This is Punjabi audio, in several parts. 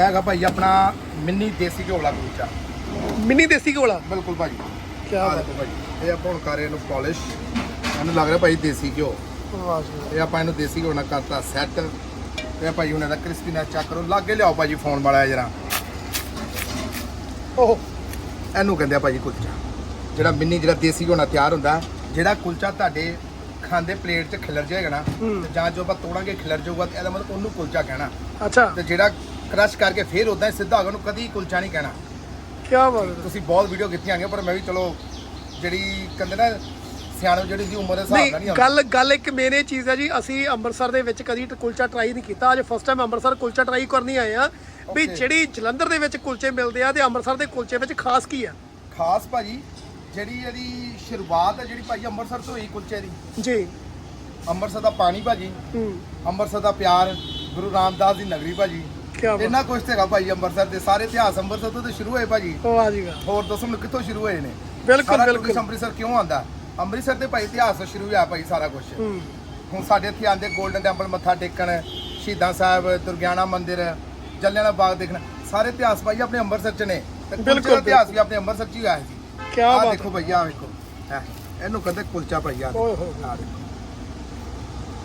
ਇਹ ਹੈਗਾ ਭਾਈ ਆਪਣਾ ਮਿੰਨੀ ਦੇਸੀ ਘਿਓ ਵਾਲਾ ਕੁਲਚਾ ਮਿੰਨੀ ਦੇਸੀ ਘੋਲਾ ਬਿਲਕੁਲ ਭਾਜੀ ਕੀ ਆਹ ਬਾਤ ਦੇਖੋ ਭਾਜੀ ਇਹ ਆਪਾਂ ਹੁਣ ਕਰ ਰਹੇ ਇਹਨੂੰ ਪਾਲਿਸ਼ ਇਹਨੂੰ ਲੱਗ ਰਿਹਾ ਭਾਈ ਦੇਸੀ ਘਿਓ। ਵਾਹ ਜੀ। ਇਹ ਆਪਾਂ ਇਹਨੂੰ ਦੇਸੀ ਘਿਓ ਨਾਲ ਕਰਤਾ ਸੈੱਟ ਇਹ ਭਾਈ ਹੁਣ ਇਹਦਾ ਕ੍ਰਿਸਪੀਨੈਸ ਚੈੱਕ ਕਰੋ। ਲਾਗੇ ਲਿਆਓ ਭਾਜੀ ਫੋਨ ਵਾਲਾ ਜਰਾ। ਓਹ। ਇਹਨੂੰ ਕਹਿੰਦੇ ਆ ਭਾਜੀ ਕੁਲਚਾ। ਜਿਹੜਾ ਮਿੰਨੀ ਜਿਹੜਾ ਦੇਸੀ ਘਿਓ ਨਾਲ ਤਿਆਰ ਹੁੰਦਾ ਜਿਹੜਾ ਕੁਲਚਾ ਤੁਹਾਡੇ ਖਾਂਦੇ ਪਲੇਟ 'ਚ ਖਿਲਰ ਜਾਏਗਾ ਨਾ ਹੂੰ। ਤੇ ਜਾਂ ਜੋ ਆਪਾਂ ਤੋੜਾਂਗੇ ਖਿਲਰ ਜਾਊਗਾ ਤੇ ਇਹਦਾ ਮਤਲਬ ਉਹਨੂੰ ਕੁਲਚਾ ਕਹਿਣਾ। ਅੱਛਾ। ਤੇ ਜਿਹੜਾ ਕ੍ਰਸ਼ ਕਰਕੇ ਫੇਰ ਉਦਾਂ ਹੀ ਸਿੱਧਾ ਹੋ ਗਿਆ ਉਹਨੂੰ ਕਦੀ ਕੁਲਚਾ ਨਹੀਂ ਕਹਿਣਾ। ਕੀ ਬਾਤ ਹੈ। ਤੁਸੀਂ ਬਹੁਤ ਵੀਡੀਓ ਕੀਤੀਆਂ ਗਈਆਂ ਪਰ ਮੈਂ ਵੀ ਚਲੋ ਜਿਹੜੀ ਕਹਿੰਦੇ ਨਾ ਸਿਆਣੋ ਜਿਹੜੀ ਦੀ ਉਮਰ ਦੇ ਹਿਸਾਬ ਨਾਲ ਨਹੀਂ ਨਹੀਂ ਆਉਂਦੀ। ਗੱਲ ਗੱਲ ਇੱਕ ਮੇਨ ਇਹ ਚੀਜ਼ ਹੈ ਜੀ ਅਸੀਂ ਅੰਮ੍ਰਿਤਸਰ ਦੇ ਵਿੱਚ ਕਦੀ ਟ- ਕੁਲਚਾ ਟਰਾਈ ਨਹੀਂ ਕੀਤਾ। ਅੱਜ first time Amritsar kulcha try ਕਰਨੀ ਆਏ ਆ ਵੀ Okay. ਜਿਹੜੀ ਜਲੰਧਰ ਦੇ ਵਿੱਚ ਕੁਲਚੇ ਮਿਲਦੇ ਆ ਤੇ ਅੰਮ੍ਰਿਤਸਰ ਦੇ ਕੁਲਚੇ ਵਿੱਚ ਖਾਸ ਕੀ ਆ ਖਾਸ ਭਾਜੀ ਜਿਹੜੀ ਇਹਦੀ ਸ਼ੁਰੂਆਤ ਹੈ ਜਿਹੜੀ ਭਾਜੀ ਅੰਮ੍ਰਿਤਸਰ ਤੋਂ ਹੋਈ ਕੁਲਚੇ ਦੀ। ਜੀ। ਅੰਮ੍ਰਿਤਸਰ ਦਾ ਪਾਣੀ ਭਾਜੀ। ਹੂੰ। ਅੰਮ੍ਰਿਤਸਰ ਦਾ ਪਿਆਰ ਗੁਰੂ ਰਾਮਦਾਸ ਦੀ ਨਗਰੀ ਭਾਜੀ। ਬਾਤ। ਇੰਨਾ ਕੁਝ ਹੈਗਾ ਭਾਜੀ ਅੰਮ੍ਰਿਤਸਰ ਦੇ ਸਾਰੇ ਇਤਿਹਾਸ ਅੰਮ੍ਰਿਤਸਰ ਤੋਂ ਤੇ ਸ਼ੁਰੂ ਹੋਏ ਭਾਜੀ। ਵਾਹ ਜੀ ਵਾਹ ਹੋਰ ਦੱਸੋ ਮੈਨੂੰ ਕਿੱਥੋਂ ਸ਼ੁਰੂ ਹੋਏ ਨੇ? ਬਿਲਕੁਲ, ਸਾਰਾ ਬਿਲਕੁਲ। ਅੰਮ੍ਰਿਤਸਰ ਕਿਉਂ ਆਂਦਾ ਅੰਮ੍ਰਿਤਸਰ ਦੇ ਭਾਈ ਇਤਿਹਾਸ ਤੋਂ ਸ਼ੁਰੂ ਹੋਇਆ ਭਾਈ ਸਾਰਾ ਕੁਝ ਹੂੰ। ਹੁਣ ਸਾਡੇ ਇੱਥੇ ਆਂਦੇ 골ਡਨ ਟੈਂਪਲ ਮੱਥਾ ਟੇਕਣ ਸ਼ਹੀਦਾਂ ਸਾਹਿਬ ਦੁਰਗਿਆਣਾ ਮੰਦਿਰ ਜਲਿਆਂਵਾਲਾ ਬਾਗ ਦੇਖਣ। ਸਾਰੇ ਇਤਿਹਾਸ ਭਾਈ ਆਪਣੇ ਅੰਮ੍ਰਿਤਸਰ ਚ ਨੇ। ਤੇ ਕੁਲਚੇ ਬਿਲਕੁਲ, ਇਤਿਹਾਸ ਵੀ ਆਪਣੇ ਅੰਮ੍ਰਿਤਸਰ ਚ ਹੀ ਆਇਆ ਸੀ। ਕੀ ਆਹ ਬਾਤ ਦੇਖੋ ਭਈਆ ਇਹ ਇਹਨੂੰ ਕਹਿੰਦੇ ਕੁਲਚਾ ਭਈਆ ਓਏ ਹੋਏ। ਆਹ ਦੇਖੋ।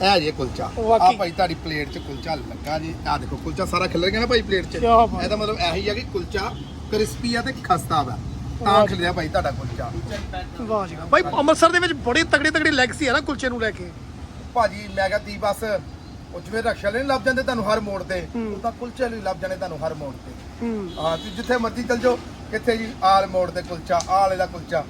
ਇਹ ਜੇ ਕੁਲਚਾ। ਆ ਵਾਕਈ। ਭਾਈ ਤੁਹਾਡੀ ਪਲੇਟ 'ਚ ਕੁਲਚਾ ਲੱਗਾ ਜੀ। ਆਹ ਦੇਖੋ ਕੁਲਚਾ ਸਾਰਾ ਖਿਲਰ ਗਿਆ ਨਾ ਭਾਈ ਪਲੇਟ 'ਚ? ਕਿਆ ਬਾਤ। ਇਹਦਾ ਮਤਲਬ ਇਹੀ ਆ ਕਿ ਕੁਲਚਾ ਕ੍ਰਿਸਪੀ ਆ ਤੇ ਖਸਤਾ ਵਾ। ਤਾਂ ਵਾਹ। ਖਿਲਿਆ ਭਾਈ ਤੁਹਾਡਾ ਕੁਲਚਾ। ਵਾਹ ਜੀ ਵਾਹ। ਭਾਈ ਅੰਮ੍ਰਿਤਸਰ ਦੇ ਵਿੱਚ ਬੜੀ ਤਗੜੀ ਤਗੜੀ ਲੈਗਸੀ ਆ ਨਾ ਕੁਲਚੇ ਨੂੰ ਲੈ ਕੇ। ਭਾਜੀ ਮੈਂ ਕਿਹਾ ਤੀ ਬਸ ਉਹ ਜਿਵੇਂ ਰਕਸ਼ਾ ਨਹੀਂ ਲੱਭ ਜਾਂਦੇ ਤੁਹਾਨੂੰ ਹਰ ਮੋੜ ਤੇ। ਹੂੰ। ਉਹ ਤਾਂ ਕੁਲਚੇ ਲਈ ਲੱਭ ਜਾਣੇ ਤੁਹਾਨੂੰ ਹਰ ਮੋੜ ਤੇ। ਹੂੰ। ਹਾਂ ਤੁਸੀਂ ਜਿੱਥੇ ਮਰਜ਼ੀ ਚਲ ਜਾਓ ਕਿੱਥੇ ਜੀ ਆਲ ਮੋੜ ਤੇ ਕੁਲਚਾ ਆਹ ਵਾਲੇ ਦਾ ਕੁਲਚਾ।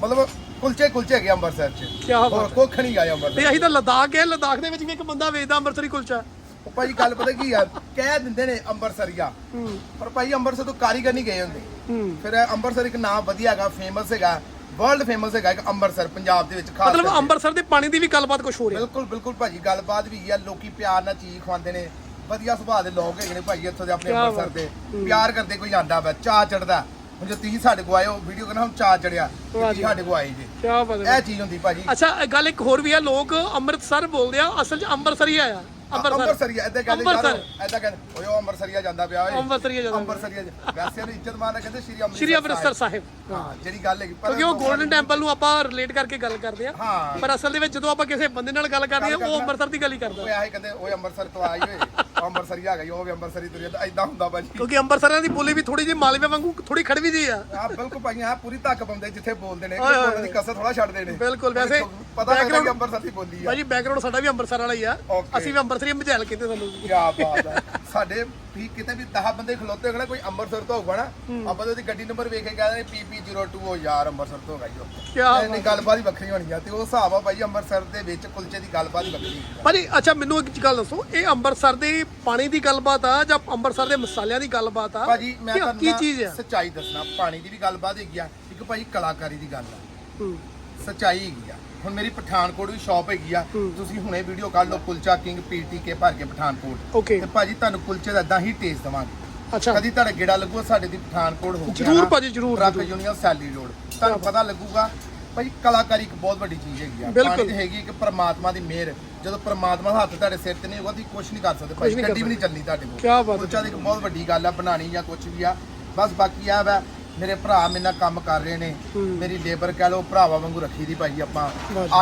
ਮਤਲਬ ਕੁਲਚੇ ਕੁਲਚੇ ਹੈਗੇ ਅੰਮ੍ਰਿਤਸਰ 'ਚ। ਕਿਆ ਬਾਤ ਹੋਰ ਹੈ। ਕੁੱਖ ਨਹੀਂ ਆਇਆ ਤੇ ਅੰਮ੍ਰਿਤਸਰ। ਅਸੀਂ ਤਾਂ ਲਦਾਖ ਗਏ ਲਦਾਖ ਦੇ ਵਿੱਚ ਵੀ ਇੱਕ ਬੰਦਾ ਵੇਚਦਾ ਅੰਮ੍ਰਿਤਸਰੀ ਕੁਲਚਾ। ਉਹ ਭਾਜੀ ਗੱਲ ਪਤਾ ਕੀ ਆ ਕਹਿ ਦਿੰਦੇ ਨੇ ਅੰਮ੍ਰਿਤਸਰੀਆ। ਹੂੰ। ਪਰ ਭਾਈ ਅੰਮ੍ਰਿਤਸਰ ਤੋਂ ਕਾਰੀਗਰ ਨਹੀਂ ਗਏ ਹੁੰਦੇ। ਹੂੰ। ਫਿਰ ਇਹ ਅੰਮ੍ਰਿਤਸਰ ਇੱਕ ਨਾਮ ਵਧੀਆ ਹੈਗਾ ਫੇਮਸ ਹੈਗਾ ਵਰਲਡ ਫੇਮਸ ਹੈਗਾ ਇੱਕ ਅੰਮ੍ਰਿਤਸਰ ਪੰਜਾਬ ਦੇ ਵਿੱਚ ਖਾਸ ਮਤਲਬ ਕਰਕੇ। ਅੰਮ੍ਰਿਤਸਰ ਦੇ ਪਾਣੀ ਦੀ ਵੀ ਗੱਲਬਾਤ ਕੁਝ ਹੋ ਰਹੀ ਹੈ ਬਿਲਕੁਲ ਬਿਲਕੁਲ ਭਾਜੀ ਗੱਲਬਾਤ ਵੀ ਆ ਲੋਕੀ ਪਿਆਰ ਨਾਲ ਚੀਜ਼ ਖਵਾਉਂਦੇ ਨੇ। ਵਧੀਆ ਸੁਭਾਅ ਦੇ ਲੋਕ ਹੈਗੇ ਨੇ ਭਾਜੀ ਇੱਥੋਂ ਦੇ ਆਪਣੇ ਕਿਆ ਅੰਮ੍ਰਿਤਸਰ ਬਾਤ। ਦੇ। ਪਿਆਰ ਕਰਦੇ ਕੋਈ ਆਂਦਾ ਵਾ ਚਾਹ ਚੜਦਾ। ਹੁਣ ਜੇ ਤੁਸੀਂ ਸਾਡੇ ਕੋ ਆਏ ਹੋ ਵੀਡੀਓ ਕਰਨਾ ਹੁਣ ਚਾਹ ਚੜਿਆ ਤੁਸੀਂ ਜੀ। ਸਾਡੇ ਕੋ ਆਏ ਜੀ ਕੀ ਬਾਤ ਹੈ ਇਹ ਚੀਜ਼ ਹੁੰਦੀ ਭਾਜੀ ਅੱਛਾ ਇਹ ਗੱਲ ਇੱਕ ਹੋਰ ਵੀ ਆ ਲੋਕ ਅੰਮ੍ਰਿਤਸਰ ਬੋਲਦੇ ਆ ਅਸਲ 'ਚ ਅੰਮ੍ਰਿਤਸਰੀ ਆ ਅੰਮ੍ਰਿਤਸਰ ਅੰਮ੍ਰਿਤਸਰੀਆ ਏਦਾਂ ਕਹਿੰਦੇ ਯਾਰ ਅੰਮ੍ਰਿਤਸਰ। ਏਦਾਂ ਕਹਿੰਦੇ ਓਏ ਉਹ ਅੰਮ੍ਰਿਤਸਰੀਆ ਜਾਂਦਾ ਪਿਆ ਓਏ ਅੰਮ੍ਰਿਤਸਰੀਆ ਜਾਂਦਾ। ਅੰਮ੍ਰਿਤਸਰੀਆ ਵੈਸੇ ਇਹਨੂੰ ਇੱਜ਼ਤ ਮਾਨ ਨਾਲ ਕਹਿੰਦੇ ਸ਼੍ਰੀ ਅੰਮ੍ਰਿਤਸਰ ਸ਼੍ਰੀ ਅੰਮ੍ਰਿਤਸਰ ਸਾਹਿਬ ਹਾਂ ਜਿਹੜੀ ਗੱਲ ਹੈਗੀ ਪਰ ਕਿਉਂਕਿ ਉਹ 골ਡਨ ਟੈਂਪਲ ਨੂੰ ਆਪਾਂ ਰਿਲੇਟ ਕਰਕੇ ਗੱਲ ਕਰਦੇ ਆ ਹਾਂ। ਪਰ ਅਸਲ ਦੇ ਵਿੱਚ ਜਦੋਂ ਆਪਾਂ ਕਿਸੇ ਬੰਦੇ ਨਾਲ ਗੱਲ ਕਰਦੇ ਆ ਗੱਲ ਉਹ। ਅੰਮ੍ਰਿਤਸਰ ਦੀ ਗੱਲ ਹੀ ਕਰਦਾ ਓਏ ਆਹੀ ਕਹਿੰਦੇ ਓਏ ਅੰਮ੍ਰਿਤਸਰ ਤੋਂ ਆਈ ਓਏ ਉਹ ਅੰਮ੍ਰਿਤਸਰੀ ਆ ਗਈ ਉਹ ਵੀ ਅੰਮ੍ਰਿਤਸਰੀ ਤੁਰੀ ਜਾਂਦਾ ਐਦਾਂ ਹੁੰਦਾ ਭਾਜੀ। ਕਿਉਂਕਿ ਅੰਮ੍ਰਿਤਸਰਾਂ ਦੀ ਬੋਲੀ ਵੀ ਥੋੜੀ ਜਿਹੀ ਮਾਲਵੇ ਵਾਂਗੂ ਥੋੜੀ ਖੜਵੀ ਜੀ ਆ। ਆ ਬਿਲਕੁਲ ਭਾਈ ਆ ਪੂਰੀ ਧੱਕ ਪਾਉਂਦੇ ਜਿੱਥੇ ਬੋਲਦੇ ਨੇ ਹੋਏ ਉਹਨਾਂ ਦੀ ਕਸਰ ਥੋੜਾ ਛੱਡਦੇ ਨੇ ਬਿਲਕੁਲ, ਵੈਸੇ ਪਤਾ ਲੱਗਦਾ ਕਿ ਅੰਮ੍ਰਿਤਸਰ ਦੀ ਬੋਲੀ ਆ। ਭਾਜੀ ਬੈਕਗ੍ਰਾਉਂਡ ਸਾਡਾ ਵੀ ਅੰਮ੍ਰਿਤਸਰ ਵਾਲਾ ਹੀ ਆ. ਅਸੀਂ ਵੀ ਅੰਮ੍ਰਿਤਸਰੀ ਮਝੈਲ ਕਹਿੰਦੇ ਸਾਨੂੰ। ਕੀ ਬਾਤ ਹੈ ਸਾਡੇ ਵੀ ਕਿਤੇ ਵੀ 10 ਬੰਦੇ ਖਲੋਤੇ ਹੋਣਾ ਕੋਈ ਅੰਮ੍ਰਿਤਸਰ ਤੋਂ ਹੋਊਗਾ ਨਾ ਆਪਾਂ ਤਾਂ ਉਹਦੀ ਗੱਡੀ ਨੰਬਰ ਵੇਖ ਕੇ ਕਹਿੰਦੇ ਨੇ PP02 ਉਹ ਯਾਰ ਅੰਮ੍ਰਿਤਸਰ ਤੋਂ ਹੈਗਾ ਜੀ ਉਹ ਨਹੀਂ ਗੱਲਬਾਤ ਹੀ ਵੱਖਰੀ ਹੋਣੀ ਆ ਤੇ ਉਹ ਹਿਸਾਬ ਆ ਭਾਈ ਅੰਮ੍ਰਿਤਸਰ ਦੇ ਵਿੱਚ ਕੁਲਚੇ ਦੀ ਗੱਲਬਾਤ ਹੀ ਵੱਖਰੀ ਹੈ ਭਾਜੀ ਅੱਛਾ ਮੈਨੂੰ ਇੱਕ ਗੱਲ ਦੱਸੋ ਇਹ ਅੰਮ੍ਰਿਤਸਰ ਦੇ ਪਾਣੀ ਦੀ ਗੱਲਬਾਤ ਆ ਜਾਂ ਅੰਮ੍ਰਿਤਸਰ ਦੇ ਮਸਾਲਿਆਂ ਦੀ ਗੱਲਬਾਤ ਆ? ਭਾਜੀ ਮੈਂ ਤੁਹਾਨੂੰ ਕੀ ਨਾ ਚੀਜ਼ ਆ? ਸੱਚਾਈ ਦੱਸਣਾ ਪਾਣੀ ਦੀ ਵੀ ਗੱਲਬਾਤ ਹੈਗੀ ਆ ਇੱਕ ਭਾਜੀ ਕਲਾਕਾਰੀ ਦੀ ਗੱਲ ਆ। ਹੂੰ, ਸੱਚਾਈ ਹੈਗੀ ਆ। ਹੁਣ ਮੇਰੀ ਪਠਾਨਕੋਟ ਵੀ ਸ਼ਾਪ ਹੈਗੀ ਆ। ਤੁਸੀਂ ਹੁਣੇ ਵੀਡੀਓ ਕੱਢ ਲਓ ਕੁਲਚਾ ਕਿੰਗ ਪੀਟੀਕੇ ਭਰ ਕੇ ਪਠਾਨਕੋਟ। ਓਕੇ ਤੇ ਭਾਜੀ ਤੁਹਾਨੂੰ ਕੁਲਚੇ ਦਾ ਇਦਾਂ ਹੀ ਟੇਸਟ ਦਵਾਂਗੇ। ਅੱਛਾ। ਕਦੀ ਤੁਹਾਡਾ ਗੇੜਾ ਲੱਗੂਗਾ ਸਾਡੇ ਦੀ ਪਠਾਨਕੋਟ ਹੋ ਜ਼ਰੂਰ ਭਾਜੀ, ਜ਼ਰੂਰ, ਟਰੱਕ। ਯੂਨੀਅਨ ਸੈਲੀ ਰੋਡ ਤੁਹਾਨੂੰ ਪਤਾ ਲੱਗੂਗਾ ਭਾਈ ਕਲਾਕਾਰੀ ਇੱਕ ਬਹੁਤ ਵੱਡੀ ਚੀਜ਼ ਹੈਗੀ ਆ। ਬਿਲਕੁਲ। ਪਾਣੀ ਤੇ ਹੈਗੀ ਇੱਕ ਪ੍ਰਮਾਤਮਾ ਦੀ ਮਿਹਰ। ਜਦੋਂ ਪ੍ਰਮਾਤਮਾ ਹੱਥ ਤੁਹਾਡੇ ਸਿਰ ਤੇ ਨਹੀਂ ਹੋਊਗਾ ਤੁਸੀਂ ਕੁਝ ਨਹੀਂ ਕਰ ਸਕਦੇ ਭਾਈ। ਕਰ ਗੱਡੀ ਵੀ ਨਹੀਂ ਚੱਲਣੀ ਤੁਹਾਡੇ ਕੋਲ। ਕਿਆ ਬਾਤ ਹੈ। ਕੁਲਚਾ ਦੀ ਇੱਕ ਬਹੁਤ ਵੱਡੀ ਗੱਲ ਆ ਬਣਾਣੀ ਜਾਂ ਕੁਝ ਵੀ ਆ। ਬਸ ਬਾਕੀ ਆ ਵਾ ਮੇਰੇ ਭਰਾ ਮੇਰੇ ਨਾਲ ਕੰਮ ਕਰ ਰਹੇ ਨੇ। ਹੂੰ। ਮੇਰੀ ਲੇਬਰ ਕਹਿ ਲਓ ਭਰਾਵਾ ਵਾਂਗੂ ਰੱਖੀ ਦੀ ਭਾਈ ਆਪਾਂ।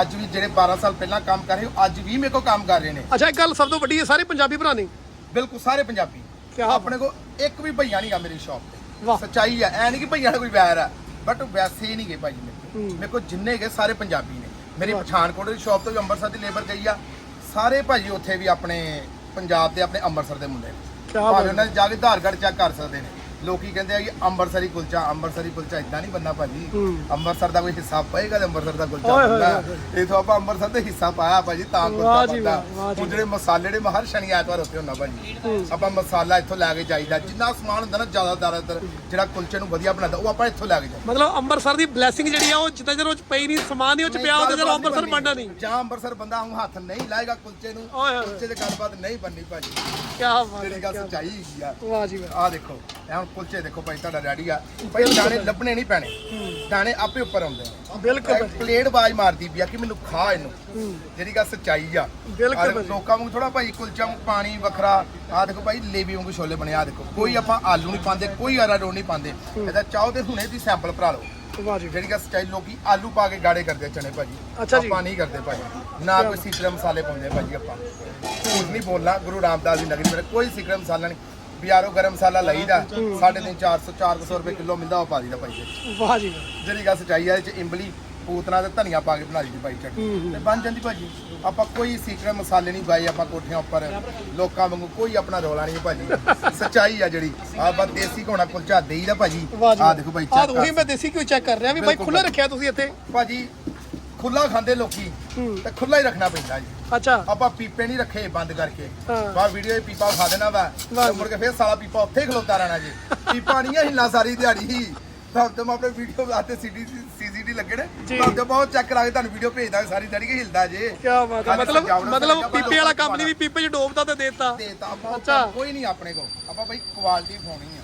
ਅੱਜ ਵੀ ਜਿਹੜੇ 12 ਸਾਲ ਪਹਿਲਾਂ ਕੰਮ ਕਰ ਰਹੇ ਉਹ ਅੱਜ ਵੀ ਮੇਰੇ ਕੋਲ ਕੰਮ ਕਰ ਰਹੇ ਨੇ। ਅੱਛਾ ਇੱਕ ਗੱਲ ਸਭ ਤੋਂ ਵੱਡੀ ਹੈ ਸਾਰੇ ਪੰਜਾਬੀ ਭਰਾ ਨੇ? ਬਿਲਕੁਲ ਸਾਰੇ ਪੰਜਾਬੀ। ਆਪਣੇ ਕੋਲ ਇੱਕ ਵੀ ਭਈਆ ਨਹੀਂਗਾ ਮੇਰੀ ਸ਼ਾਪ ਤੇ। ਸੱਚਾਈ ਆ ਐ ਨਹੀਂ ਕਿ ਭਈਆ ਦਾ ਕੋਈ ਵੈਰ ਆ। ਬਟ ਵੈਸੇ ਹੀ ਨਹੀਂ ਗਏ ਭਾਜੀ ਮੇਰੇ ਹੂੰ। ਮੇਰੇ ਕੋਲ ਜਿੰਨੇ ਗਏ ਸਾਰੇ ਪੰਜਾਬੀ ਨੇ। ਮੇਰੀ। ਪਠਾਨਕੋਟ ਦੀ ਸ਼ਾਪ ਤੋਂ ਵੀ ਅੰਮ੍ਰਿਤਸਰ ਦੀ ਲੇਬਰ ਗਈ ਆ। ਸਾਰੇ ਭਾਜੀ ਉੱਥੇ ਵੀ ਆਪਣੇ ਪੰਜਾਬ ਦੇ ਆਪਣੇ ਅੰਮ੍ਰਿਤਸਰ ਦੇ ਮੁੰਡੇ ਭਾਵੇਂ ਉਹਨਾਂ ਦੇ ਜਾ ਕੇ ਆਧਾਰ ਕਾਰਡ ਚੈੱਕ ਕਰ ਸਕਦੇ ਨੇ। ਲੋਕੀ ਕਹਿੰਦੇ ਆ ਕਿ ਅੰਮ੍ਰਿਤਸਰੀ ਕੁਲਚਾ ਅੰਮ੍ਰਿਤਸਰੀ ਕੁਲਚਾ ਇਦਾਂ ਨਹੀਂ ਬੰਨਾ ਭਾਜੀ। ਅੰਮ੍ਰਿਤਸਰ ਦਾ ਕੋਈ ਹਿੱਸਾ ਪਏਗਾ ਤੇ ਅੰਮ੍ਰਿਤਸਰ ਦਾ ਕੁਲਚਾ ਬੰਦਾ ਇਹ ਤੋਂ ਆਪਾਂ ਅੰਮ੍ਰਿਤਸਰ ਦੇ ਹਿੱਸਾ ਪਾਇਆ ਭਾਜੀ ਤਾਂ ਕੁਲਚਾ ਬੰਦਾ ਹੁਣ ਜਿਹੜੇ ਮਸਾਲੇ ਜਿਹੜੇ ਮੈਂ ਹਰ ਸ਼ਨੀ ਐਤਵਾਰ ਉੱਤੇ ਹੁੰਦਾ ਭਾਜੀ। ਆਪਾਂ ਮਸਾਲਾ ਇੱਥੋਂ ਲੈ ਕੇ ਜਾਈਦਾ। ਜਿੰਨਾ ਸਮਾਨ ਹੁੰਦਾ ਨਾ ਜ਼ਿਆਦਾ ਜ਼ਿਆਦਾਤਰ ਜਿਹੜਾ ਕੁਲਚੇ ਨੂੰ ਵਧੀਆ ਬਣਾਉਂਦਾ ਉਹ ਆਪਾਂ ਇੱਥੋਂ ਲੈ ਕੇ ਜਾਈਦਾ। ਮਤਲਬ ਅੰਮ੍ਰਿਤਸਰ ਦੀ ਬਲੇਸਿੰਗ ਜਿਹੜੀ ਆ ਉਹ ਜਿੱਦਾਂ ਜਦੋਂ ਉਹ ਪਈ ਨਹੀਂ ਸਮਾਨ ਨਹੀਂ ਉਹ ਚ ਪਿਆ ਉਹਦੇ ਜਦੋਂ ਅੰਮ੍ਰਿਤਸਰ ਬਣਨਾ ਨਹੀਂ। ਜਾਂ ਅੰਮ੍ਰਿਤਸਰ ਬੰਦਾ ਹੁਣ ਹੱਥ ਨਹੀਂ ਲਾਏਗਾ ਕੁਲਚੇ ਨੂੰ। ਕੁਲਚੇ ਦੀ ਗੱਲਬਾਤ ਨਹੀਂ ਬਣਨੀ ਭਾਜੀ। ਕੀ ਬਾਤ ਜਿਹੜੀ ਹੈ ਗੱਲ ਕਿਆ ਸੱਚਾਈ ਹੈਗੀ ਆ। ਵਾਹ ਜੀ ਵਾਹ। ਆਹ ਦੇਖੋ ਇਹ ਹੁਣ ਕੁਲਚੇ ਦੇਖੋ ਭਾਈ ਤੁਹਾਡਾ ਰੈਡੀ ਆ। ਭਾਈ ਦਾਣੇ ਲੱਭਣੇ ਨਹੀਂ ਪੈਣੇ। ਦਾਣੇ ਆਪੇ ਉੱਪਰ ਆਉਂਦੇ ਆ ਬਿਲਕੁਲ ਪਲੇਟ ਬਾਜ ਮਾਰਦੀ ਵੀ ਆ ਕਿ ਮੈਨੂੰ ਖਾ ਇਹਨੂੰ। ਜਿਹੜੀ ਗੱਲ ਸੱਚਾਈ ਆ। ਬਿਲਕੁਲ। ਲੋਕਾਂ ਨੂੰ ਥੋੜਾ ਭਾਈ ਕੁਲਚਾ ਵਾਂਗੂ ਪਾਣੀ ਵੱਖਰਾ। ਆ ਦੇਖੋ ਭਾਈ ਲੇਵੀ ਵਾਂਗੂ ਛੋਲੇ ਬਣੇ ਆ ਦੇਖੋ। ਕੋਈ ਆਪਾਂ ਆਲੂ ਨਹੀਂ ਪਾਉਂਦੇ ਕੋਈ ਅਰਾਰੋਟ ਨਹੀਂ ਪਾਉਂਦੇ। ਇਹਦਾ ਚਾਹੋ ਤੇ ਹੁਣੇ ਦੀ ਸੈਂਪਲ ਭਰਾ ਲਓ। ਜਿਹੜੀ ਗੱਲ ਸੱਚਾਈ ਲੋਕੀ ਆਲੂ ਪਾ ਕੇ ਗਾੜੇ ਕਰਦੇ ਚਨੇ ਭਾਜੀ। ਆਪਾਂ ਨਹੀਂ ਕਰਦੇ ਭਾਜੀ। ਨਾ ਕੋਈ ਸੀਕਰੇ ਮਸਾਲੇ ਪਾਉਂਦੇ ਭਾਜੀ ਆਪਾਂ। ਝੂਠ ਨਹੀਂ ਬੋਲਣਾ ਗੁਰੂ ਰਾਮਦਾਸ ਦੀ ਨਗਰੀ ਮੇਰੇ ਕੋਈ ਸੀਕਰੇ ਮਸਾਲਾ ਨਹੀਂ। ਬਿਆਰੋ ਗਰਮ ਮਸਾਲਾ ਲਈਦਾ ਸਾਢੇ ਤਿੰਨ 400 400 ਰੁਪਏ ਕਿਲੋ ਮਿਲਦਾ ਉਹ ਪਾ ਦੀਦਾ ਭਾਈ ਜੀ। ਵਾਹ ਜੀ। ਜਿਹੜੀ ਗੱਲ ਸੱਚਾਈ ਆ ਇਹ ਚ ਇੰਬਲੀ ਪੂਤਨਾ ਤੇ ਧਨੀਆ ਪਾ ਕੇ ਬਣਾ ਦੀ ਭਾਈ ਚਟਨੀ। ਤੇ ਬਣ ਜਾਂਦੀ ਭਾਜੀ। ਆਪਾਂ ਕੋਈ ਸੀਕਰੇ ਮਸਾਲੇ ਨਹੀਂ ਪਾਏ ਆਪਾਂ ਕੋਠਿਆਂ ਉੱਪਰ ਲੋਕਾਂ ਵਾਂਗੂ ਕੋਈ ਆਪਣਾ ਰੋਲਾ ਨਹੀਂ ਭਾਜੀ। ਸੱਚਾਈ ਆ ਜਿਹੜੀ। ਆਪਾਂ ਦੇਸੀ ਘੋਣਾ ਕੁਲਚਾ ਦੇਈਦਾ ਭਾਜੀ। ਆ ਦੇਖੋ ਭਾਈ ਚੈੱਕ ਉਹੀ ਮੈਂ ਦੇਸੀ ਕਿਉਂ ਚੈੱਕ ਕਰ ਰਿਹਾ ਵੀ ਬਿਲਕੁਲ ਖੁੱਲਾ ਭਾਈ। ਰੱਖਿਆ ਤੁਸੀਂ ਇੱਥੇ? ਭਾਜੀ ਖੁੱਲਾ ਖਾਂਦੇ ਲੋਕੀ। ਤੇ ਖੁੱਲਾ ਹੀ ਰੱਖਣਾ ਪੈਂਦਾ ਜੀ। ਅੱਛਾ ਆਪਾਂ ਪੀਪੇ ਨਹੀਂ ਰੱਖੇ ਬੰਦ ਕਰਕੇ ਹਾਂ। ਬਾ ਵੀਡੀਓ 'ਚ ਪੀਪਾ ਖਾ ਦੇਣਾ ਵਾ ਤੇ। ਮੁੜ ਕੇ ਫੇਰ ਸਾਲਾ ਪੀਪਾ ਉੱਥੇ ਹੀ ਖਲੋਤਾ ਰਹਿਣਾ ਜੀ ਪੀਪਾ ਨਹੀਂ ਹਿੱਲਣਾ ਸਾਰੀ ਦਿਹਾੜੀ ਹੀ ਤਾਂ ਤੇ ਮੈਂ ਆਪਣੇ ਵੀਡੀਓ ਵਾਸਤੇ ਸੀਡੀ ਸੀਸੀਟੀ ਲੱਗੇ ਨੇ ਜੀ। ਤਾਂ ਤੇ ਬਹੁਤ ਚੈੱਕ ਕਰਾ ਕੇ ਤੁਹਾਨੂੰ ਵੀਡੀਓ ਭੇਜਦਾ ਸਾਰੀ ਦਿਹਾੜੀ ਕਿ ਹਿਲਦਾ ਜੇ ਕੀ ਬਾਤ ਹੈ ਮਤਲਬ ਮਤਲਬ ਪੀਪੇ ਵਾਲਾ ਕੰਮ ਨਹੀਂ ਵੀ ਪੀਪੇ 'ਚ ਡੋਬਦਾ ਤੇ ਦੇਤਾ ਤੇ ਤਾਂ ਆਪਾਂ ਅੱਛਾ। ਕੋਈ ਨਹੀਂ ਆਪਣੇ ਕੋ ਆਪਾਂ ਬਈ ਕੁਆਲਿਟੀ ਪਾਉਣੀ ਆ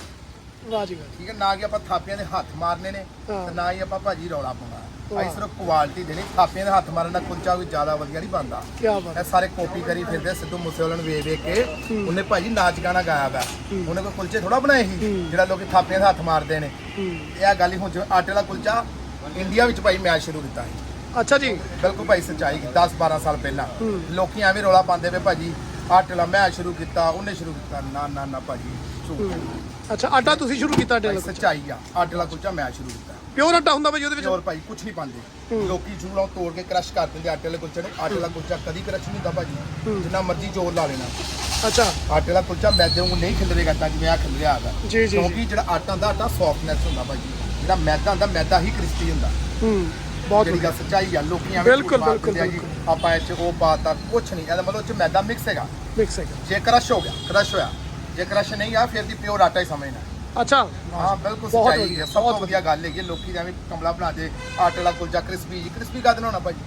ਵਾਹ ਜੀ ਵਾਹ ਠੀਕ ਹੈ ਨਾ ਕਿ ਆਪਾਂ ਥਾਪਿਆਂ ਦੇ ਹੱਥ ਮਾਰਨੇ ਨੇ ਹਾਂ। ਤੇ ਨਾ ਹੀ ਆਪਾਂ ਭਾਜੀ ਰੌਲਾ ਪਾਉਣਾ। ਅਸੀਂ ਸਿਰਫ ਕੁਆਲਿਟੀ ਦੇਣੀ ਥਾਪਿਆਂ ਦੇ ਹੱਥ ਮਾਰਨ ਨਾਲ ਕੁਲਚਾ ਕੋਈ ਜ਼ਿਆਦਾ ਵਧੀਆ ਨਹੀਂ ਬਣਦਾ। ਕੀ ਬਾਤ। ਇਹ ਸਾਰੇ ਕਾਪੀ ਕਰੀ ਫਿਰਦੇ ਸਿੱਧੂ ਮੂਸੇਵਾਲੇ ਨੂੰ ਵੇਖ ਵੇਖ ਕੇ। ਉਹਨੇ ਭਾਜੀ ਨਾਚ ਗਾਣਾ ਗਾਇਆ ਵਾ। ਉਹਨੇ ਕੋਈ ਕੁਲਚੇ ਥੋੜਾ ਬਣਾਏ ਸੀ ਜਿਹੜਾ ਲੋਕੀ ਥਾਪਿਆਂ ਦੇ ਹੱਥ ਮਾਰਦੇ ਨੇ। ਇਹ ਗੱਲ ਹੀ ਹੁਣ ਜਿਵੇਂ ਆਟੇ ਵਾਲਾ ਕੁਲਚਾ ਇੰਡੀਆ ਵਿੱਚ ਭਾਈ ਮੈਚ ਸ਼ੁਰੂ ਕੀਤਾ ਸੀ। ਅੱਛਾ ਜੀ। ਬਿਲਕੁਲ ਭਾਈ ਸੱਚਾਈ 10 12 ਸਾਲ ਪਹਿਲਾਂ। ਲੋਕੀ ਐਵੇਂ ਰੌਲਾ ਪਾਉਂਦੇ ਵੇ ਭਾਜੀ ਆਟੇ ਵਾਲਾ ਮੈਚ ਸ਼ੁਰੂ ਕੀਤਾ ਉਹਨੇ ਸ਼ੁਰੂ ਕੀਤਾ। ਨਾ ਨਾ ਨਾ ਭਾਜੀ ਝੂਠ। ਅੱਛਾ ਆਟਾ ਤੁਸੀਂ ਸ਼ੁਰੂ ਕੀਤਾ ਭਾਈ ਡੇਲ ਸੱਚਾਈ ਆ ਆਟੇ ਵਾਲਾ ਕੁਲਚਾ ਮੈਚ ਸ਼ੁਰੂ ਕੀਤਾ। ਪਿਓਰ ਆਟਾ ਹੁੰਦਾ ਬਈ ਉਹਦੇ ਵਿੱਚ? ਪਿਓਰ ਭਾਈ ਕੁਝ ਨਹੀਂ ਪਾਉਂਦੇ। ਲੋਕੀ ਚੂਲਾਂ ਤੋੜ ਕੇ ਕ੍ਰਸ਼ ਕਰ ਦਿੰਦੇ ਆਟੇ ਵਾਲੇ ਕੁਲਚੇ ਨੂੰ। ਆਟੇ ਵਾਲਾ ਕੁਲਚਾ ਕਦੀ ਕ੍ਰਸ਼ ਨਹੀਂ ਹੁੰਦਾ ਭਾਜੀ ਜਿੰਨਾ ਮਰਜ਼ੀ ਜ਼ੋਰ ਲਾ ਲੈਣਾ ਅੱਛਾ। ਆਟੇ ਵਾਲਾ ਕੁਲਚਾ ਮੈਦੇ ਵਾਂਗੂ ਨਹੀਂ ਖਿਲਰੇਗਾ ਤਾਂ ਜਿਵੇਂ ਆ ਖਿਲਰਿਆ ਆਦਾ। ਜੀ, ਜੀ, ਜੀ। ਕਿਉਂਕਿ ਜਿਹੜਾ ਆਟਾ ਹੁੰਦਾ ਆਟਾ ਸੌਫਟਨੈਸ ਹੁੰਦਾ ਭਾਜੀ ਜਿਹੜਾ ਮੈਦਾ ਹੁੰਦਾ ਮੈਦਾ ਹੀ ਕ੍ਰਿਸਪੀ ਹੁੰਦਾ। ਹੂੰ ਬਹੁਤ ਜਿਹੜੀ ਵਧੀਆ। ਗੱਲ ਸੱਚਾਈ ਆ ਲੋਕੀ ਐਵੇਂ ਬਿਲਕੁਲ, ਝੂਠ ਮਾਰ ਬਿਲਕੁਲ, ਦਿੰਦੇ ਆ ਜੀ ਆਪਾਂ ਇਹ ਚ ਉਹ ਪਾਤਾ ਕੁਝ ਨਹੀਂ। ਇਹਦਾ ਮਤਲਬ ਉਹ ਚ ਮੈਦਾ ਮਿਕਸ ਹੈਗਾ। ਮਿਕਸ ਹੈਗਾ। ਜੇ ਕ੍ਰਸ਼ ਹੋ ਗਿਆ ਕ੍ਰਸ਼ ਹੋਇਆ ਜੇ ਕ੍ਰਸ਼ ਨਹੀਂ ਆ ਫਿਰ ਦੀ ਪਿਓਰ ਆਟਾ ਹੀ ਸਮਝਣਾ। ਅੱਛਾ। ਹਾਂ ਬਿਲਕੁਲ ਬਹੁਤ ਵਧੀਆ, ਹੈ ਸਭ ਬਹੁਤ ਤੋਂ ਵਧੀਆ। ਗੱਲ ਹੈਗੀ ਹੈ, ਲੋਕੀ ਐਵੇਂ ਕਮਲਾ ਬਣਾਦੇ ਆਟੇ ਵਾਲਾ ਕੁਲਚਾ ਕ੍ਰਿਸਪੀ ਜੀ ਕ੍ਰਿਸਪੀ ਨਾਲ ਹੋਣਾ ਭਾਜੀ।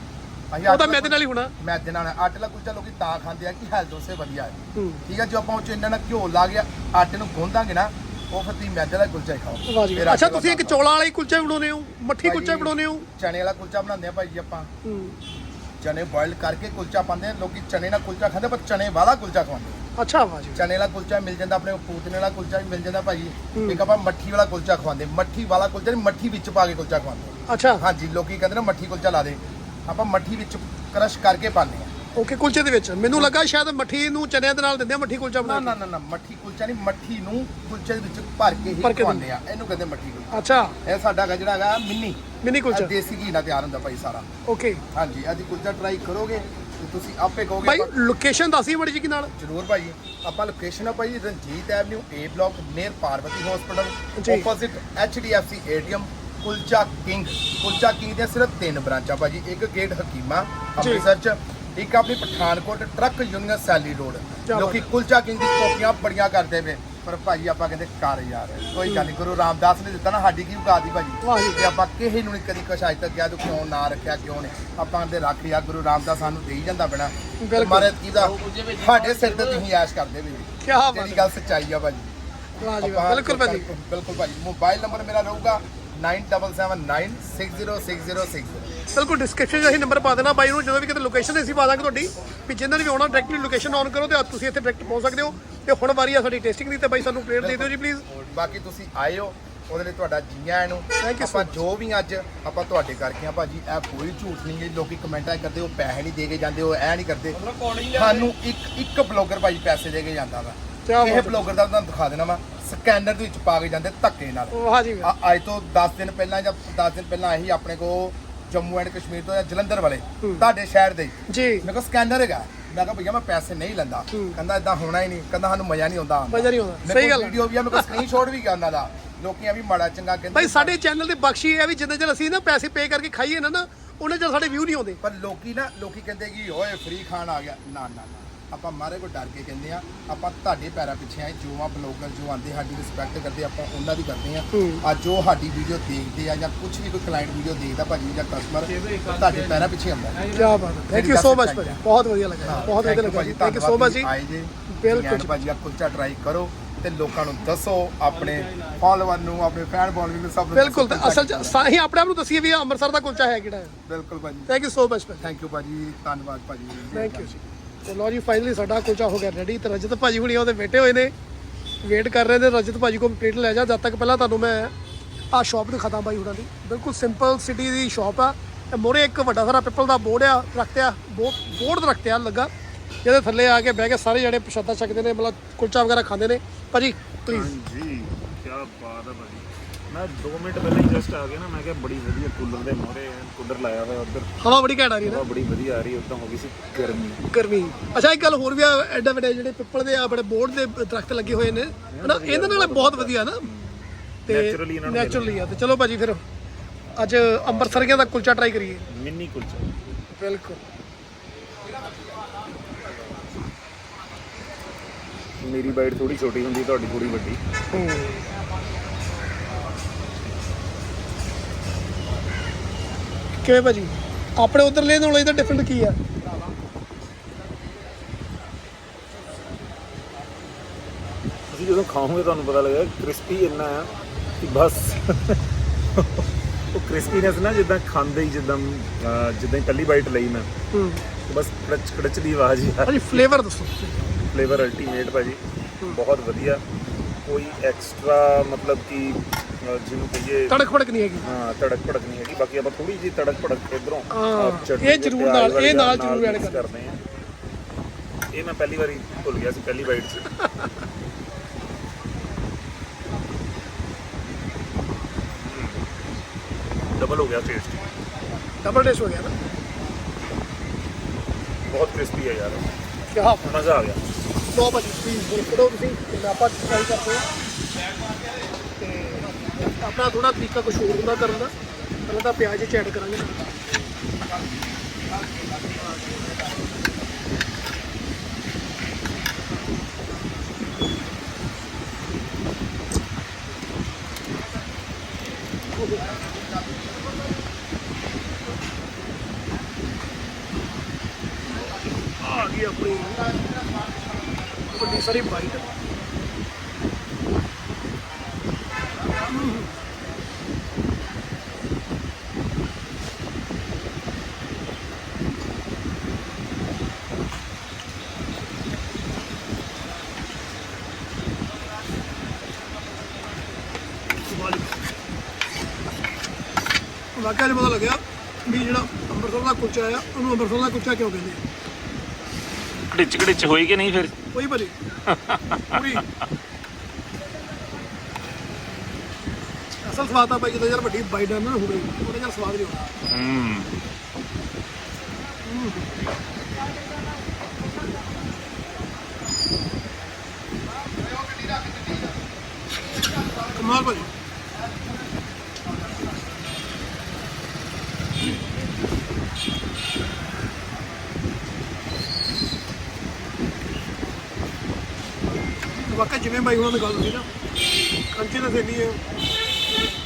ਅਸੀਂ ਉਹ ਆਟੇ ਤਾਂ ਵਾਲਾ ਮੈਦੇ ਨਾਲ ਹੀ ਹੋਣਾ। ਮੈਦੇ ਨਾਲ ਆਟੇ ਵਾਲਾ ਕੁਲਚਾ ਲੋਕੀ ਤਾਂ ਖਾਂਦੇ ਆ ਕਿ ਹੈਲਥ ਉਸੇ ਵਧੀਆ ਹੈ। ਹੂੰ। ਠੀਕ ਹੈ ਜੋ ਆਪਾਂ ਉਹ ਚ ਇਹਨਾਂ ਨਾਲ ਘਿਓ ਲਾ ਕੇ ਆਟੇ ਨੂੰ ਗੁੰਦਾਂਗੇ ਨਾ ਉਹ ਫਿਰ ਤੁਸੀਂ ਮੈਦੇ ਦਾ ਕੁਲਚਾ ਹੀ ਖਾਓ। ਵਾਹ ਜੀ ਫਿਰ ਅੱਛਾ ਤੁਸੀਂ ਇੱਕ ਵਾਲਾ ਚੌਲਾਂ ਵਾਲਾ ਹੀ ਕੁਲਚਾ ਵੀ ਬਣਾਉਂਦੇ ਹੋ? ਮੱਠੀ ਕੁਲਚਾ ਵੀ ਬਣਾਉਂਦੇ ਹੋ? ਚਨੇ ਵਾਲਾ ਕੁਲਚਾ ਬਣਾਉਂਦੇ ਆ ਭਾਈ ਜੀ ਆਪਾਂ। ਹੂੰ। ਚਨੇ ਬੋਇਲ ਕਰਕੇ ਕੁਲਚਾ ਪਾਉਂਦੇ ਆ ਲੋਕੀ ਚਨੇ ਨਾਲ ਕੁਲਚਾ ਖਾਂਦੇ ਪਰ ਚਨੇ ਵਾਲਾ ਕੁਲਚਾ ਖਵਾਉਂਦੇ ਆ। ਅੱਛਾ ਵਾਹ ਜੀ। ਚਨੇ ਵਾਲਾ ਕੁਲਚਾ ਮਿਲ ਜਾਂਦਾ ਆਪਣੇ ਪੂਤਨੇ ਵਾਲਾ ਕੁਲਚਾ ਵੀ ਮਿਲ ਜਾਂਦਾ ਭਾਜੀ। ਇੱਕ ਆਪਾਂ ਮੱਠੀ ਵਾਲਾ ਕੁਲਚਾ ਖਵਾਉਂਦੇ ਮੱਠੀ ਵਾਲਾ ਕੁਲਚਾ ਨਹੀਂ ਮੱਠੀ ਵਿੱਚ ਪਾ ਕੇ ਕੁਲਚਾ ਖਵਾਉਂਦੇ ਅੱਛਾ। ਹਾਂਜੀ ਲੋਕੀ ਕਹਿੰਦੇ ਨੇ ਮੱਠੀ ਕੁਲਚਾ ਲਾ ਦੇ। ਆਪਾਂ ਮੱਠੀ ਵਿੱਚ ਕ੍ਰਸ਼ ਕਰਕੇ ਪਾਉਂਦੇ ਆ ਓਕੇ ਕੁਲਚੇ ਦੇ ਵਿੱਚ। ਮੈਨੂੰ ਲੱਗਾ ਸ਼ਾਇਦ ਮੱਠੀ ਨੂੰ ਚਨਿਆਂ ਦੇ ਨਾਲ ਦਿੰਦੇ ਆ ਮੱਠੀ ਕੁਲਚਾ ਨਾ ਬਣਾ ਨਾ ਨਾ ਨਾ ਮੱਠੀ ਕੁਲਚਾ ਨਹੀਂ ਮੱਠੀ ਨੂੰ ਕੁਲਚੇ ਦੇ ਵਿੱਚ ਭਰ ਕੇ ਹੀ ਕੇ ਖਵਾਉਂਦੇ ਆ ਇਹਨੂੰ ਕਹਿੰਦੇ ਮੱਠੀ ਕੁਲਚਾ। ਕੇ। ਅੱਛਾ। ਇਹ ਸਾਡਾ ਹੈਗਾ ਜਿਹੜਾ ਹੈਗਾ ਮਿੰਨੀ। ਮਿਨੀ ਕੁਲਚਾ। ਦੇਸੀ ਘੀ ਨਾਲ ਤਿਆਰ ਹੁੰਦਾ ਭਾਈ ਸਾਰਾ। ਓਕੇ। ਹਾਂਜੀ ਅੱਜ ਕੁਲਚਾ ਟਰਾਈ ਕਰੋਗੇ। ਤੁਸੀਂ ਆਪੇ ਕਹੋਗੇ ਭਾਈ ਆਪਾਂ- ਲੋਕੇਸ਼ਨ ਦੱਸੀ ਬੜੀ ਜੀ ਕੀ ਨਾਲ। ਜ਼ਰੂਰ ਭਾਈ ਆਪਾਂ ਲੋਕੇਸ਼ਨ ਆ ਭਾਈ Ranjit avenue A block near Parvati ji. Hospital opposite HDFC ATM kulcha king kulcha king ਦੇ ਸਿਰਫ ਤਿੰਨ ਬ੍ਰਾਂਚਾਂ ਭਾਜੀ ਇੱਕ ਗੇਟ ਹਕੀਮਾ ਅੰਮ੍ਰਿਤਸਰ ਚ ਇੱਕ ਆਪਣੀ ਪਠਾਨਕੋਟ ਟਰੱਕ ਯੂਨੀਅਨ ਸੈਲੀ ਰੋਡ। ਕਿਆ ਲੋਕੀ ਕੁਲਚਾ ਕਿੰਗ ਦੀ ਕਾਪੀਆਂ ਬੜੀਆਂ ਕਰਦੇ ਵੇ ਪਰ ਭਾਈ ਆਪਾਂ ਕਹਿੰਦੇ ਕਰ ਯਾਰ ਕੋਈ ਗੱਲ ਨਹੀਂ ਗੁਰੂ ਰਾਮਦਾਸ ਨੇ ਦਿੱਤਾ ਨਾ ਸਾਡੀ ਕੀ ਔਕਾਤ ਦੀ ਭਾਜੀ। ਤੇ ਆਪਾਂ ਕਿਸੇ ਨੂੰ ਨਹੀਂ ਕਦੀ ਕੁਛ ਅੱਜ ਤੱਕ ਕਿਹਾ ਤੂੰ ਕਿਉਂ ਨਾ ਰੱਖਿਆ ਕਿਉਂ ਨਹੀਂ। ਆਪਾਂ ਕਹਿੰਦੇ ਰੱਖ ਯਾਰ ਗੁਰੂ ਰਾਮਦਾਸ ਸਾਨੂੰ ਦੇਈ ਜਾਂਦਾ ਬਿਨਾ। ਬਿਲਕੁਲ। ਮਾਰੇ ਕੀ ਦਾ ਸਾਡੇ ਸਿਰ ਤੇ ਤੁਸੀਂ ਐਸ਼ ਕਰਦੇ ਵੀ ਕੀ ਬਾਤ ਹੈ। ਗੱਲ ਸੱਚਾਈ ਆ ਭਾਜੀ ਬਿਲਕੁਲ ਭਾਜੀ। ਬਿਲਕੁਲ ਭਾਜੀ ਮੋਬਾਈਲ ਨੰਬਰ ਮੇਰਾ ਰਹੂਗਾ। 9779606060 ਬਿਲਕੁਲ ਡਿਸਕ੍ਰਿਪਸ਼ਨ 'ਚ ਅਸੀਂ ਨੰਬਰ ਪਾ ਦੇਣਾ ਬਾਈ ਨੂੰ ਜਦੋਂ ਵੀ ਕਿਤੇ ਲੋਕੇਸ਼ਨ ਅਸੀਂ ਪਾ ਦਾਂਗੇ ਤੁਹਾਡੀ ਵੀ ਜਿੰਨਾਂ ਨੇ ਵੀ ਆਉਣਾ ਡਾਇਰੈਕਟਲੀ ਲੋਕੇਸ਼ਨ ਔਨ ਕਰੋ ਤੇ ਤੁਸੀਂ ਇੱਥੇ ਡਾਇਰੈਕਟ ਪਹੁੰਚ ਸਕਦੇ ਹੋ ਤੇ ਹੁਣ ਵਾਰੀ ਆ ਸਾਡੀ ਟੈਸਟਿੰਗ ਦੀ ਤੇ ਬਾਈ ਸਾਨੂੰ ਪਲੇਟ ਦੇ ਦਿਓ ਜੀ ਪਲੀਜ਼ ਬਾਕੀ ਤੁਸੀਂ ਆਏ ਹੋ ਉਹਦੇ ਲਈ ਤੁਹਾਡਾ ਜੀਆਂ ਆਇਆਂ ਨੂੰ ਆਪਾਂ ਜੋ ਵੀ ਅੱਜ ਆਪਾਂ ਤੁਹਾਡੇ ਕਰਕੇ ਆ ਭਾਜੀ ਇਹ ਕੋਈ ਝੂਠ ਨਹੀਂ ਹੈ ਲੋਕੀ ਕਮੈਂਟਾਂ ਕਰਦੇ ਉਹ ਪੈਸੇ ਨਹੀਂ ਦੇ ਕੇ ਜਾਂਦੇ ਉਹ ਐ ਨਹੀਂ ਕਰਦੇ ਸਾਨੂੰ ਇੱਕ ਇੱਕ ਬਲੌਗਰ ਭਾਜੀ ਪੈਸੇ ਦੇ ਕੇ ਜਾਂਦਾ ਵਾ ਇਹ ਬਾਤ ਬਲੌਗਰ ਦਾ ਤੁਹਾਨੂੰ ਦਿਖਾ ਦੇਣਾ ਵਾ ਸਕੈਨਰ ਦੇ ਵਿੱਚ ਪਾ ਕੇ ਜਾਂਦੇ ਧੱਕੇ ਨਾਲ। ਵਾਹ ਜੀ ਵਾਹ। ਅੱਜ ਤੋਂ 10 ਦਿਨ ਪਹਿਲਾਂ ਜਾਂ 10 ਦਿਨ ਪਹਿਲਾਂ ਇਹੀ ਆਪਣੇ ਕੋ ਜੰਮੂ ਐਂਡ ਕਸ਼ਮੀਰ ਤੋਂ ਜਾਂ ਜਲੰਧਰ ਵਾਲੇ ਤੁਹਾਡੇ ਸ਼ਹਿਰ ਦੇ। ਜੀ। ਮੇਰੇ ਕੋਲ ਸਕੈਨਰ ਹੈਗਾ। ਮੈਂ ਕਿਹਾ ਭਈਆ ਮੈਂ ਪੈਸੇ ਨਹੀਂ ਲੈਂਦਾ। ਕਹਿੰਦਾ ਇਦਾਂ ਹੋਣਾ ਹੀ ਨਹੀਂ। ਕਹਿੰਦਾ ਸਾਨੂੰ ਮਜ਼ਾ ਨਹੀਂ ਆਉਂਦਾ। ਮਜ਼ਾ ਨਹੀਂ ਆਉਂਦਾ। ਸਹੀ ਗੱਲ ਹੈ। ਵੀਡੀਓ ਵੀ ਆ ਮੇਰੇ ਕੋਲ ਸਕਰੀਨਸ਼ਾਟ ਵੀ ਗਿਆ ਉਹਨਾਂ ਦਾ। ਲੋਕੀ ਆ ਵੀ ਮਾੜਾ ਚੰਗਾ ਕਹਿੰਦੇ ਬਾਈ ਸਾਡੇ ਚੈਨਲ ਦੀ ਬਖਸ਼ੀ ਇਹ ਆ ਵੀ ਜਿੰਨੇ ਚਿਰ ਅਸੀਂ ਨਾ ਪੈਸੇ ਪੇ ਕਰਕੇ ਖਾਈਏ ਨਾ ਨਾ ਉਹਨੇ ਚਿਰ ਸਾਡੇ ਵਿਊ ਨਹੀਂ ਆਉਂਦੇ। ਪਰ ਲੋਕੀ ਨਾ ਲੋਕੀ ਕਹਿੰਦੇ ਕਿ ਓਏ ਫ੍ਰੀ ਖਾਣ ਆ ਗਿਆ। ਨਾ ਨਾ ਨਾ। ਆਪਾਂ ਮਾਰੇ ਕੋ ਡਰ ਕੇ ਕਹਿੰਦੇ ਆ ਆਪਾਂ ਤੁਹਾਡੇ ਪੈਰਾਂ ਪਿੱਛੇ ਆਏ ਜੋ ਆ ਬਲੌਗਰ ਜੋ ਆਂਦੇ ਸਾਡੀ ਰਿਸਪੈਕਟ ਕਰਦੇ ਆਪਾਂ ਉਹਨਾਂ ਦੀ ਕਰਦੇ ਆ। ਅੱਜ ਜੋ ਸਾਡੀ ਵੀਡੀਓ ਦੇਖਦੇ ਆ ਜਾਂ ਕੁਝ ਵੀ ਕੋਈ ਕਲਾਇੰਟ ਵੀਡੀਓ ਦੇਖਦਾ ਭਾਜੀ ਜਾਂ ਕਸਟਮਰ ਤੁਹਾਡੇ ਪੈਰਾਂ ਪਿੱਛੇ ਆਉਂਦਾ। ਕੀ ਬਾਤ ਹੈ। ਥੈਂਕ ਯੂ ਸੋ ਮਚ ਭਾਜੀ। ਬਹੁਤ ਵਧੀਆ ਲੱਗਾ ਬਹੁਤ ਵਧੀਆ ਲੱਗਾ ਜੀ। ਥੈਂਕ ਯੂ ਸੋ ਮਚ ਜੀ। ਬਿਲਕੁਲ ਭਾਜੀ ਆ ਕੁਲਚਾ ਟਰਾਈ ਕਰੋ ਤੇ ਲੋਕਾਂ ਨੂੰ ਦੱਸੋ ਆਪਣੇ ਫਾਲੋਅਰ ਨੂੰ ਆਪਣੇ ਫੈਨ ਫੋਲੋਇੰਗ ਨੂੰ ਸਭ ਨੂੰ ਬਿਲਕੁਲ ਤੇ ਅਸਲ ਚ ਸਾਹੀ ਆਪਣੇ ਆਪ ਨੂੰ ਦੱਸੀਏ ਵੀ ਅੰਮ੍ਰਿਤਸਰ ਦਾ ਕੁਲਚਾ ਹੈ ਕਿਹੜਾ ਹੈ। ਬਿਲਕੁਲ ਭਾਜੀ। ਥੈਂਕ ਯੂ ਸੋ ਮਚ ਭਾਜੀ। ਥੈਂਕ ਯੂ ਭਾਜੀ। ਧੰਨਵਾਦ ਭਾਜੀ। ਥੈਂਕ ਯੂ ਜੀ। ਤੇ ਲੋ ਜੀ ਫਾਈਨਲੀ ਸਾਡਾ ਕੁਲਚਾ ਹੋ ਗਿਆ ਰੈਡੀ ਤੇ ਰਜਤ ਭਾਜੀ ਹੁਣੀ ਉਹਦੇ ਬੈਠੇ ਹੋਏ ਨੇ। ਵੇਟ ਕਰ ਰਹੇ ਨੇ, ਰਜਤ ਭਾਜੀ ਕੋਲ ਪਲੇਟ ਲੈ ਜਾ। ਜਦ ਤੱਕ ਪਹਿਲਾਂ ਤੁਹਾਨੂੰ ਮੈਂ ਆਹ ਸ਼ਾਪ ਦਿਖਾਦਾ ਬਾਈ ਹੁਣਾਂ ਦੀ। ਬਿਲਕੁਲ ਸਿੰਪਲ ਸਿਟੀ ਦੀ ਸ਼ਾਪ ਆ। ਤੇ ਮੋਰੇ ਇੱਕ ਵੱਡਾ ਸਾਰਾ ਪਿੱਪਲ ਦਾ ਬੋਰਡ ਆ ਰੱਖਿਆ ਬੋਰਡ ਰੱਖਿਆ ਲੱਗਾ। ਜਿਹਦੇ ਥੱਲੇ ਆ ਕੇ ਬਹਿ ਕੇ ਸਾਰੇ ਜਣੇ ਪ੍ਰਸ਼ਾਦਾ ਛਕਦੇ ਨੇ, ਮਤਲਬ ਕੁਲਚਾ ਵਗੈਰਾ ਖਾਂਦੇ ਨੇ। ਭਾਜੀ ਪਲੀਜ਼ ਜੀ ਕੀ ਬਾਤ ਹੈ ਭਾਜੀ। ਮੈਂ 2 ਮਿੰਟ ਪਹਿਲਾਂ ਹੀ ਜਸਟ ਆ ਗਿਆ ਨਾ ਮੈਂ ਕਿਹਾ ਬੜੀ ਵਧੀਆ ਕੂਲਰ ਦੇ ਮੋਰੇ ਕੂਲਰ ਲਾਇਆ ਹੋਇਆ ਉੱਧਰ। ਹਵਾ ਬੜੀ ਘੈਂਟ ਆ ਰਹੀ ਹੈ ਨਾ? ਹਵਾ ਬੜੀ ਵਧੀਆ ਆ ਰਹੀ ਉਦਾਂ ਹੋ ਗਈ ਸੀ ਗਰਮੀ। ਗਰਮੀ। ਅੱਛਾ ਇੱਕ ਗੱਲ ਹੋਰ ਵੀ ਆ ਐਡਾ ਵੱਡੇ ਜਿਹੜੇ ਪਿੱਪਲ ਦੇ ਆ ਬੜੇ ਬੋਰਡ ਦੇ ਦਰਖਤ ਲੱਗੇ ਹੋਏ ਨੇ ਹਨਾ? ਇਹਦੇ ਨਾਲ ਬਹੁਤ ਵਧੀਆ। ਨਾ? ਤੇ Naturally ਇਹਨਾਂ ਨੂੰ ਨੈਚੁਰਲੀ ਆ। ਤੇ ਚਲੋ ਭਾਜੀ ਫਿਰ ਅੱਜ ਅੰਮ੍ਰਿਤਸਰੀਆਂ ਦਾ ਕੁਲਚਾ ਟਰਾਈ ਕਰੀਏ। ਮਿੰਨੀ ਕੁਲਚਾ। ਬਿਲਕੁਲ। ਮੇਰੀ ਬਾਈਟ ਥੋੜੀ ਛੋਟੀ ਹੁੰਦੀ ਤੁਹਾਡੀ ਥੋੜੀ ਵੱਡੀ। ਕਿਵੇਂ ਭਾਜੀ? ਆਪਣੇ ਉਧਰਲੇ ਨਾਲੋਂ ਇਹਦਾ ਡਿਫਰੈਂਟ ਕੀ ਆ? ਤੁਸੀਂ ਜਦੋਂ ਖਾਓਗੇ ਤੁਹਾਨੂੰ ਪਤਾ ਲੱਗੇਗਾ ਕ੍ਰਿਸਪੀ ਇੰਨਾ ਆ ਕਿ ਬਸ। ਉਹ ਕ੍ਰਿਸਪੀਨੈਸ ਨਾ ਜਿੱਦਾਂ ਖਾਂਦੇ ਹੀ ਜਿੱਦਾਂ ਅਹ, ਜਿੱਦਾਂ ਹੀ ਪਹਿਲੀ ਬਾਈਟ ਲਈ ਮੈਂ। ਹੂੰ। ਬਸ ਕੜਚ ਕੜਚ ਦੀ ਆਵਾਜ਼ ਹੀ ਆ। ਭਾਜੀ ਫਲੇਵਰ ਦੱਸੋ। ਫਲੇਵਰ ਅਲਟੀਮੇਟ ਭਾਜੀ। ਬਹੁਤ ਵਧੀਆ। ਕੋਈ ਐਕਸਟਰਾ ਮਤਲਬ ਕਿ ਜਿਹਨੂੰ ਕਹੀਏ ਤੜਕ ਫੜਕ ਨਹੀਂ ਹੈਗੀ। ਹਾਂ ਤੜਕ ਭੜਕ ਨਹੀਂ ਹੈਗੀ। ਬਾਕੀ ਆਪਾਂ ਥੋੜੀ ਜੀ ਤੜਕ ਭੜਕ ਇਧਰੋਂ ਹਾਂ, ਇਹ ਜ਼ਰੂਰ ਨਾਲ- ਇਹ ਨਾਲ ਜ਼ਰੂਰ add ਕਰ- ਕਰਦੇ ਆ। ਇਹ ਮੈਂ ਪਹਿਲੀ ਵਾਰੀ ਭੁੱਲ ਗਿਆ ਸੀ ਪਹਿਲੀ ਬਾਈਟ 'ਚ ਡਬਲ ਹੋ ਗਿਆ ਟੇਸਟ ਡਬਲ ਟੇਸਟ ਹੋ ਗਿਆ ਨਾ? ਬਹੁਤ ਕ੍ਰਿਸਪੀ ਹੈ ਯਾਰ। ਕੀ ਮਜ਼ਾ ਆ ਗਿਆ। ਲੋ ਭਾਜੀ ਪਲੀਜ਼ ਬੋਲ ਕਰੋ ਤੁਸੀਂ ਤੇ ਆਪਾਂ ਟਰਾਈ ਕਰਦੇ ਹਾਂ। ਤੇ ਆਪਣਾ ਥੋੜਾ ਤਰੀਕਾ ਕੁਝ ਹੋਰ ਹੁੰਦਾ ਕਰਨ ਦਾ, ਪਹਿਲਾਂ ਤਾਂ ਪਿਆਜ਼ ਚ ਐਡ ਕਰਾਂਗੇ। ਆ ਗਈ ਆਪਣੀ। ਵੱਡੀ ਸਾਰੀ ਬਾਈਟ ਵਾਕਿਆ ਜਿਹਾ ਪਤਾ ਲੱਗਿਆ ਵੀ ਜਿਹੜਾ ਅੰਮ੍ਰਿਤਸਰ ਦਾ ਕੁਲਚਾ ਆ ਉਹਨੂੰ ਅੰਮ੍ਰਿਤਸਰ ਦਾ ਕੁਲਚਾ ਕਿਉਂ ਕਹਿੰਦੇ ਆ? ਡਿਚ ਕੜਿਚ ਹੋਈ ਕਿ ਨਹੀਂ ਫਿਰ? ਕੋਈ ਭਾਜੀ ਪੂਰੀ। ਅਸਲ ਸਵਾਦ ਆ ਭਾਈ ਜਦੋਂ ਯਾਰ ਵੱਡੀ ਬਾਈਟ ਆ ਨਾ ਹੋਵੇ ਉਹਦੇ ਨਾਲ ਸਵਾਦ ਨਹੀਂ ਆਉਂਦਾ। ਹੂੰ। ਕਮਾਲ ਭਾਜੀ। ਵਾਕਈ ਜਿਵੇਂ ਬਾਈ ਉਹਨਾਂ ਦੀ ਗੱਲ ਸੀ ਨਾ, ਕੰਚੇ ਦਾ ਸੇਨੀ ਹੈ।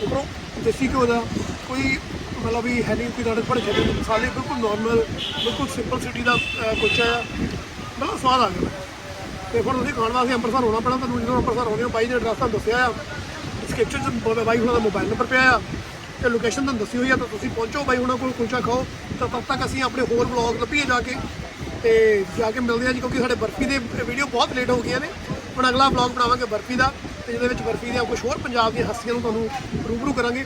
ਉੱਪਰੋਂ ਦੇਸੀ ਘਿਓ ਦਾ ਕੋਈ ਮਤਲਬ ਵੀ ਹੈ ਨਹੀਂ, ਕੋਈ ਰੜਕ ਭੜ ਛੱਡੇ ਮਸਾਲੇ ਬਿਲਕੁਲ ਨਾਰਮਲ ਬਿਲਕੁਲ ਸਿੰਪਲ ਸਿਟੀ ਦਾ ਕੁਲਚਾ ਆ। ਬੜਾ ਸਵਾਦ ਆ ਗਿਆ। ਤੇ ਫਿਰ ਤੁਸੀਂ ਖਾਣ ਵਾਸਤੇ ਅੰਮ੍ਰਿਤਸਰ ਆਉਣਾ ਪੈਣਾ, ਤੁਹਾਨੂੰ ਜਦੋਂ ਅੰਮ੍ਰਿਤਸਰ ਆਉਂਦੇ ਹੋ, ਬਾਈ ਨੇ ਐਡਰੈਸ ਤੁਹਾਨੂੰ ਦੱਸਿਆ ਆ। ਡਿਸਕ੍ਰਿਪਸ਼ਨ 'ਚ ਬਾਈ ਉਹਨਾਂ ਦਾ ਮੋਬਾਈਲ ਨੰਬਰ ਪਿਆ ਆ। ਤੇ ਲੋਕੇਸ਼ਨ ਤੁਹਾਨੂੰ ਦੱਸੀ ਹੋਈ ਆ, ਤਾਂ ਤੁਸੀਂ ਪਹੁੰਚੋ, ਬਾਈ ਉਹਨਾਂ ਕੋਲ ਕੁਲਚਾ ਖਾਓ। ਤਾਂ ਤਦ ਤੱਕ ਅਸੀਂ ਆਪਣੇ ਹੋਰ ਵਲੌਗ ਲੱਭੀਏ ਜਾ ਕੇ। ਤੇ ਜਾ ਕੇ ਮਿਲਦੇ ਹਾਂ ਜੀ, ਕਿਉਂਕਿ ਸਾਡੇ ਬਰਫੀ ਦੇ ਵੀਡੀਓ ਬਹੁਤ ਲੇਟ ਹੋ ਗਈਆਂ ਨੇ। ਹੁਣ ਅਗਲਾ ਵਲੌਗ ਬਣਾਵਾਂਗੇ ਬਰਫੀ ਦਾ ਤੇ ਜਿਹਦੇ ਵਿੱਚ ਬਰਫੀ ਦੀਆਂ ਕੁਝ ਹੋਰ ਪੰਜਾਬ ਦੀਆਂ ਹਸਤੀਆਂ ਨੂੰ ਤੁਹਾਨੂੰ ਰੂਬਰੂ ਕਰਾਂਗੇ।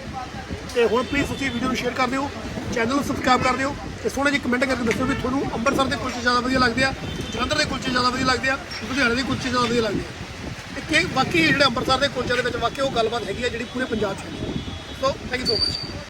ਤੇ ਹੁਣ ਪਲੀਜ਼ ਤੁਸੀਂ ਵੀਡੀਓ ਨੂੰ ਸ਼ੇਅਰ ਕਰ ਦਿਓ ਚੈਨਲ ਨੂੰ ਸਬਸਕ੍ਰਾਈਬ ਕਰ ਦਿਓ ਤੇ ਸੋਹਣੇ ਜਿਹੇ ਕਮੈਂਟ ਕਰਕੇ ਦੱਸੋ ਵੀ ਤੁਹਾਨੂੰ ਅੰਮ੍ਰਿਤਸਰ ਦੇ ਕੁਲਚੇ ਜ਼ਿਆਦਾ ਵਧੀਆ ਲੱਗਦੇ ਆ, ਜਲੰਧਰ ਦੇ ਕੁਲਚੇ ਜ਼ਿਆਦਾ ਵਧੀਆ ਲੱਗਦੇ ਆ, ਲੁਧਿਆਣੇ ਦੇ ਕੁਲਚੇ ਜ਼ਿਆਦਾ ਵਧੀਆ ਲੱਗਦੇ ਆ। ਤੇ ਕਿ ਬਾਕੀ ਜਿਹੜੇ ਅੰਮ੍ਰਿਤਸਰ ਦੇ ਕੁਲਚੇ ਦੇ ਵਿੱਚ ਵਾਕਿਆ ਉਹ ਗੱਲਬਾਤ ਹੈਗੀ ਆ ਜਿਹੜੀ ਪੂਰੇ ਪੰਜਾਬ 'ਚ ਹੈ so thank you so much